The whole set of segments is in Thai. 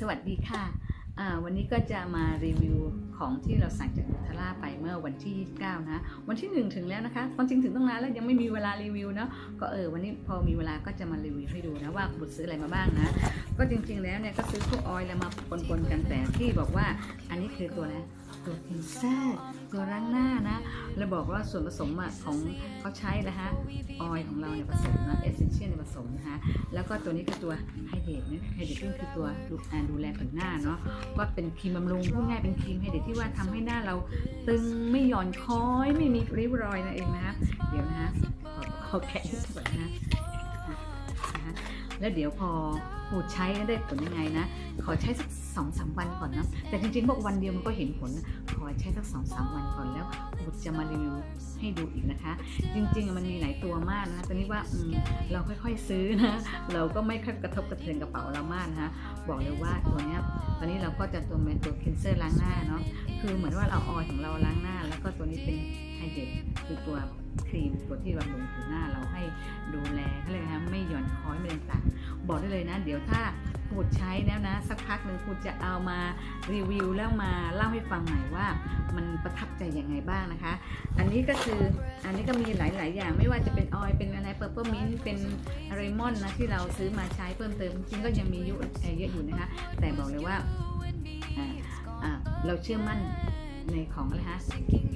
สวัสดีค่ะอ่าวันนี้ก็จะมารีวิวของที่เราสั่งจากนุทาร่าไปเมื่อวันที่29นะ วันที่ 1 ถึงแล้วนะคะความจริงถึงต้องนานแล้วยังไม่มีเวลารีวิวเนาะ ก็เออวันนี้พอมีเวลาก็จะมารีวิวให้ดูนะว่าบุตรซื้ออะไรมาบ้างนะ ก็จริงๆแล้วเนี่ยก็ซื้อพวกออยล์แล้วมาปนๆกันแต่ที่บอกว่าอันนี้คือตัวนะ ตัวพินเซอร์ตัวล้างหน้านะ แล้วบอกว่าส่วนผสมอะของเขาใช้นะฮะ ออยล์ของเราเนี่ยผสมนะ เอสเซนเชียลเนี่ยผสมนะคะแล้วก็ตัวนี้คือตัวไฮเดรตนะไฮเดรตคือตัวดูอ่าดูแลผิวหน้าเนาะ ก็เป็นครีมบำรุงพูดง่ายเป็นครีมไฮเดรตที่ว่าทำให้หน้าเราตึงไม่หย่อนคล้อยไม่มีริ้วรอยนั่นเองนะคะเดี๋ยวนะฮะขอแกะให้ก่อนนะ นะคะแล้วเดี๋ยวพอปูใช้ได้ผลยังไงนะ ขอใช้สักสองสามวันก่อนนะแต่จริงๆบอกวันเดียวมันก็เห็นผลนะขอใช้สักสองสามวันก่อนแล้วปูจะมารีวิวให้ดูอีกนะคะ จริงๆมันมีหลายตัวมากนะตอนนี้ว่าเราค่อยๆซื้อนะเราก็ไม่ค่อยกระทบกระเทือนกระเป๋าเรามากนะคะบอกเลยว่าตัวเนี้ยตอนนี้เราก็จะตัวเป็นตัวคินเซอร์ล้างหน้าเนาะคือเหมือนว่าเราออยของเราล้างหน้า แล้วก็ตัวนี้เป็นไฮเดรตคือตัวครีมตัวที่บำรุงผิวหน้าเราให้ดูแลเขาเรียก บอกได้เลยนะ เดี๋ยวถ้าพูดใช้แล้วนะ สักพักหนึ่งพูดจะเอามารีวิวแล้วมาเล่าให้ฟังหม่อยว่ามันประทับใจยังไงบ้างนะคะ อันนี้ก็คืออันนี้ก็มีหลาย ๆ อย่างไม่ว่าจะเป็นออยล์เป็นอะไรเปอร์เปอร์มินเป็นอะไรมอนนะที่เราซื้อมาใช้เพิ่มเติมจริงก็ยังมีเยอะเอ่อเยอะอยู่นะคะ แต่บอกเลยว่าเราเชื่อมั่นในของอะไรฮะ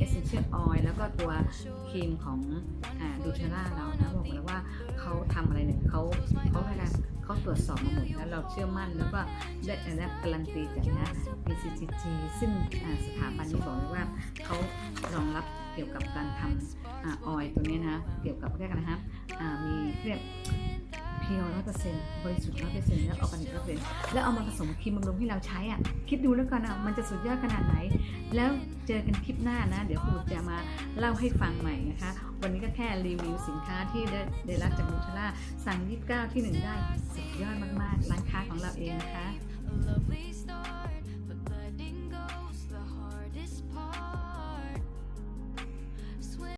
essential oil แล้วก็ตัวครีมของดูเทล่าเรานะบอกเลยว่าเขาทำอะไรเนี่ยเขาเขา เขาตรวจสอบมาหมดแล้วเราเชื่อมั่นแล้วก็ได้ได้การันตีจากนะ PCGG ซึ่งสถาบันนี้บอกเลยว่าเขารองรับเกี่ยวกับการทำออยตัวนี้นะ เกี่ยวกับเรียกอะไรนะมีเรียก พียวร้อยเปอร์เซ็นต์บริสุทธิ์ร้อยเปอร์เซ็นต์แล้วออร์แกนิกร้อยเปอร์เซ็นต์แล้วเอามาผสมครีมบำรุงที่เราใช้อะคิดดูแล้วกันอะมันจะสุดยอดขนาดไหน แล้วเจอกันคลิปหน้านะ เดี๋ยวครูจะมาเล่าให้ฟังใหม่นะคะ วันนี้ก็แค่รีวิวสินค้าที่ได้ได้รับจากนูทล่าสั่ง29 ที่ 1 ได้สุดยอดมากๆ ร้านค้าของเราเองนะคะ